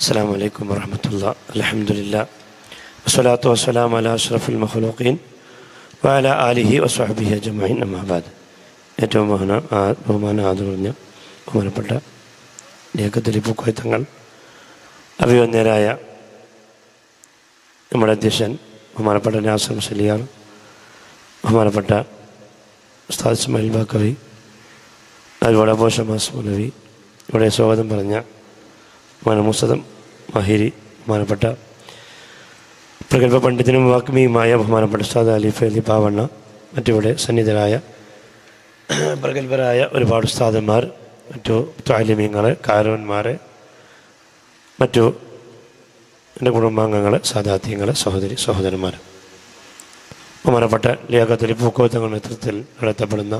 السلام عليكم ورحمة الله الحمد لله والصلاة والسلام على أشرف المخلوقين وعلى آله وصحبه أجمعين أما بعد ഏറ്റവും ബഹുമാന ആ- ബഹുമാന ആദരവഞ്ഞ ബഹുമാനപ്പെട്ട ലേഖത്തിൽ പൂക്കോയ തങ്ങൾ അഭിവന്യരായ നമ്മുടെ അധ്യക്ഷൻ ബഹുമാനപ്പെട്ട നാസം സലിയാർ ബഹുമാനപ്പെട്ട ഉസ്താദ് ഇസ്മായിൽ ബാക്കവി അതുപോലെ അബോഷമാസ് മൗലവി ഇവിടെ സ്വാഗതം പറഞ്ഞ ബഹുമാന മഹിരി ബഹുമാനപ്പെട്ട പ്രഗത്ഭ പണ്ഡിതനും വാഗ്മിയുമായ ബഹുമാനപ്പെട്ട അലിഫ് അലി പാവണ്ണ മറ്റിവിടെ സന്നിധരായ പ്രഗത്ഭരായ ഒരുപാട് ഉസ്താദന്മാർ മറ്റു താലിമ്യങ്ങൾ കാരവന്മാർ മറ്റു എന്റെ കുടുംബാംഗങ്ങൾ സാധാത്യങ്ങൾ സഹോദരി സഹോദരന്മാർ ബഹുമാനപ്പെട്ട ലിയാഖത്തലി പൂക്കോത്തങ്ങളുടെ നേതൃത്വത്തിൽ നടത്തപ്പെടുന്ന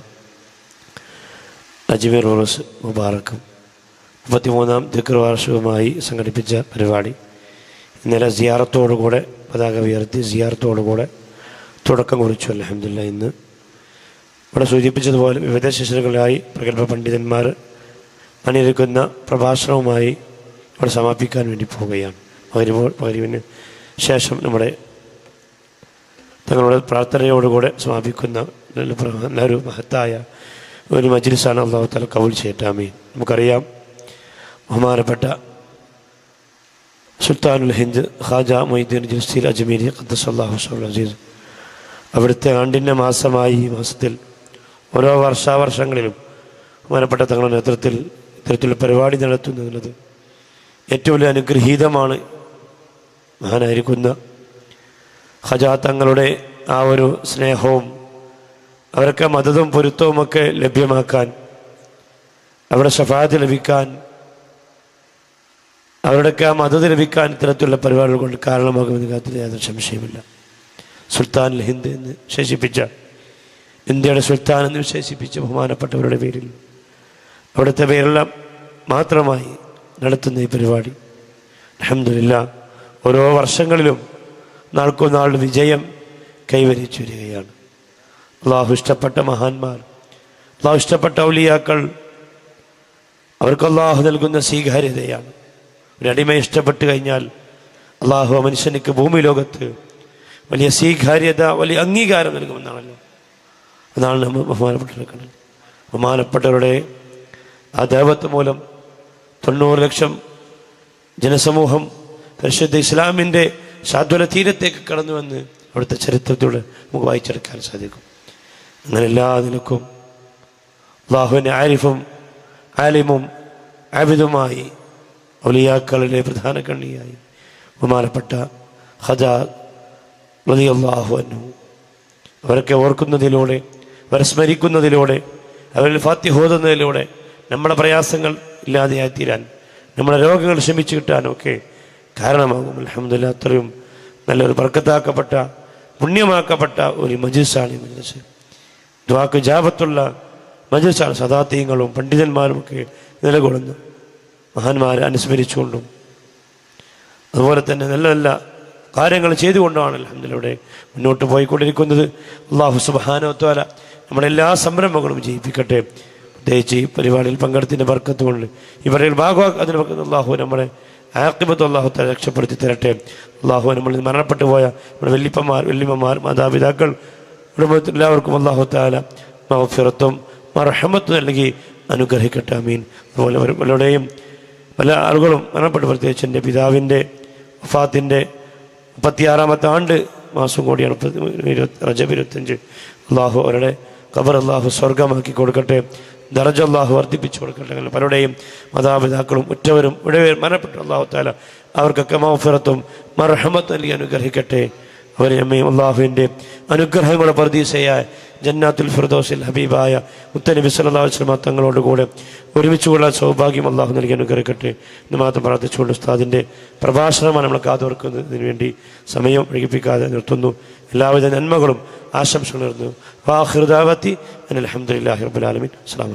അജ്മീർ റോസ് മുബാറക്കും മുപ്പത്തിമൂന്നാം ദിക്ർവാർഷികമായി സംഘടിപ്പിച്ച പരിപാടി. ഇന്നലെ സിയാറത്തോടുകൂടെ പതാക ഉയർത്തി സിയാറത്തോടുകൂടെ തുടക്കം കുറിച്ചു. അലഹമില്ല ഇന്ന് ഇവിടെ സൂചിപ്പിച്ചതുപോലെ വിവിധ ശിശുക്കളായി പ്രഗത്ഭ പണ്ഡിതന്മാർ പണിയെടുക്കുന്ന പ്രഭാഷണവുമായി ഇവിടെ സമാപിക്കാൻ വേണ്ടി പോവുകയാണ്. പകരുമ്പോൾ പകരുവിന് ശേഷം നമ്മുടെ തങ്ങളുടെ പ്രാർത്ഥനയോടുകൂടെ സമാപിക്കുന്ന നല്ലൊരു മഹത്തായ ഒരു മജ്ലിസാണ്. അള്ളാഹു തല കൗൽ ചെയ്യട്ടാമീൻ നമുക്കറിയാം ബഹുമാനപ്പെട്ട സുൽത്താനുൽ ഹിന്ദ് ഖാജ മൊയ്തീൻ ജുസ്തീൽ അജ്മീരി ഖദ്ദസല്ലാഹു അസീസ്. അവിടുത്തെ ആണ്ടിന്റെ മാസമായി ഈ മാസത്തിൽ ഓരോ വർഷാവർഷങ്ങളിലും ബഹുമാനപ്പെട്ട തങ്ങളുടെ നേതൃത്വത്തിൽ ഇത്തരത്തിലുള്ള പരിപാടി നടത്തുന്നത് ഏറ്റവും വലിയ അനുഗ്രഹീതമാണ് മഹാനായിരിക്കുന്ന ഖജ തങ്ങളുടെ ആ ഒരു സ്നേഹവും അവരൊക്കെ മതതും പൊരുത്തവുമൊക്കെ ലഭ്യമാക്കാൻ അവരുടെ ഷഫാത്ത് ലഭിക്കാൻ അവരുടെയൊക്കെ ആ മതത്തിൽ ലഭിക്കാൻ ഇത്തരത്തിലുള്ള പരിപാടികൾ കൊണ്ട് കാരണമാകുമെന്ന് കാര്യത്തിൽ യാതൊരു സംശയമില്ല സുൽത്താൻ ഹിന്ദ് എന്ന് വിശേഷിപ്പിച്ച ഇന്ത്യയുടെ സുൽത്താൻ എന്ന് വിശേഷിപ്പിച്ച ബഹുമാനപ്പെട്ടവരുടെ പേരിൽ അവിടുത്തെ പേരെല്ലാം മാത്രമായി നടത്തുന്ന ഈ പരിപാടി. അഹമ്മദില്ല ഓരോ വർഷങ്ങളിലും നാൾക്കുനാൾ വിജയം കൈവരിച്ചു വരികയാണ്. അള്ളാഹു ഇഷ്ടപ്പെട്ട മഹാന്മാർ അള്ളാഹു ഇഷ്ടപ്പെട്ട ഔലിയാക്കൾ അവർക്ക് അള്ളാഹു നൽകുന്ന സ്വീകാര്യതയാണ്. ഒരു അടിമ ഇഷ്ടപ്പെട്ട് കഴിഞ്ഞാൽ അള്ളാഹു മനുഷ്യനിക്ക് ഭൂമി ലോകത്ത് വലിയ സ്വീകാര്യത വലിയ അംഗീകാരം നൽകുമെന്നാണല്ലോ. അതാണ് നമ്മൾ ബഹുമാനപ്പെട്ടവരെ ബഹുമാനപ്പെട്ടവരുടെ ആ ദേവത്വ മൂലം തൊണ്ണൂറ് ലക്ഷം ജനസമൂഹം പരിശുദ്ധ ഇസ്ലാമിന്റെ ശാദ്വല തീരത്തേക്ക് കടന്നുവെന്ന് അവിടുത്തെ ചരിത്രത്തിലൂടെ നമുക്ക് വായിച്ചെടുക്കാൻ സാധിക്കും. അങ്ങനെ എല്ലാ നിലക്കും അള്ളാഹുവിന്റെ ആരിഫും ആലിമും ആബിദുമായി ഔലിയാക്കളുടെ പ്രധാന കണ്ണിയായി ബഹുമാനപ്പെട്ട ഹജാ അള്ളാഹു അവരൊക്കെ ഓർക്കുന്നതിലൂടെ അവരെ സ്മരിക്കുന്നതിലൂടെ അവരിൽ ഫാത്യഹോതുന്നതിലൂടെ നമ്മുടെ പ്രയാസങ്ങൾ ഇല്ലാതെയായി തീരാൻ നമ്മുടെ രോഗങ്ങൾ ക്ഷമിച്ചു കിട്ടാനൊക്കെ കാരണമാകും. അലഹമ്മദില്ല അത്രയും നല്ലൊരു ബർക്കത്താക്കപ്പെട്ട പുണ്യമാക്കപ്പെട്ട ഒരു മജിസാണ് ഈ മജീസ് ദ്വാക്ക് ജാപത്തുള്ള മജിസാണ് സദാത്യങ്ങളും പണ്ഡിതന്മാരും ഒക്കെ നിലകൊള്ളുന്നു മഹാന്മാരെ അനുസ്മരിച്ചുകൊണ്ടും അതുപോലെ തന്നെ നല്ല നല്ല കാര്യങ്ങൾ ചെയ്തുകൊണ്ടാണ് അലഹമ്മദിലൂടെ മുന്നോട്ട് പോയിക്കൊണ്ടിരിക്കുന്നത്. അള്ളാഹു സുബാനോത്വാല നമ്മുടെ എല്ലാ സംരംഭങ്ങളും ജയിപ്പിക്കട്ടെ പ്രത്യേകിച്ച് ഈ പരിപാടിയിൽ പങ്കെടുത്തിന്റെ വർക്കത്ത് കൊണ്ട് ഇവരെ ഭാഗമാക്കുക അതിന് പകരം അള്ളാഹു നമ്മളെ ആക്കിബത്ത് അള്ളാഹു തല രക്ഷപ്പെടുത്തി തരട്ടെ. അള്ളാഹു നമ്മൾ മരണപ്പെട്ടു പോയ നമ്മുടെ വല്യപ്പന്മാർ വല്യമ്മമാർ മാതാപിതാക്കൾ കുടുംബത്തിൽ എല്ലാവർക്കും അള്ളാഹു താല മഹഫിറത്തും മറഹമത്തും നൽകി അനുഗ്രഹിക്കട്ടെ. അമീൻ അതുപോലെ അവരുടെയും പല ആളുകളും മരണപ്പെട്ടു. പ്രത്യേകിച്ച് എന്റെ പിതാവിന്റെ വഫാത്തിന്റെ മുപ്പത്തിയാറാമത്തെ ആണ്ട് മാസം കൂടിയാണ് ഇരുപത്തി റജബ് ഇരുപത്തഞ്ച് അള്ളാഹു അവരുടെ ഖബർ അള്ളാഹു സ്വർഗമാക്കി കൊടുക്കട്ടെ. ദറജ അള്ളാഹു വർദ്ധിപ്പിച്ചു കൊടുക്കട്ടെ. അങ്ങനെ പലരുടെയും മാതാപിതാക്കളും ഉറ്റവരും ഇവിടെ മരണപ്പെട്ടു. അള്ളാഹു താല അവർക്കൊക്കെ മൗഫിറത്തും മർഹമത്തും നൽകി അനുഗ്രഹിക്കട്ടെ. അവരെ അമ്മയും അള്ളാഹുവിന്റെ അനുഗ്രഹങ്ങളുടെ പ്രതീക്ഷയായ ജന്നാത്തുൽ ഫിർദോസിൽ ഹബീബായ മുത്തനബി തങ്ങളോട് കൂടെ ഒരുമിച്ച് കൊള്ളാൻ സൗഭാഗ്യം അള്ളാഹു നൽകി അനുഗ്രഹിക്കട്ടെ. എന്ന് മാത്രം പ്രാർത്ഥിച്ചുകൊണ്ട് ഉസ്താദിന്റെ പ്രഭാഷണമാണ് നമ്മൾ കാതോർക്കുന്നതിന് വേണ്ടി സമയം ഒഴുകിപ്പിക്കാതെ നിർത്തുന്നു. എല്ലാവിധ നന്മകളും ആശംസകൾ നേർന്നു. വാഹൃദാവത്തി അനിൽ അലഹമുല്ലാഹി റബ്ബുൽ ആലമീൻ. അസ്സലാമു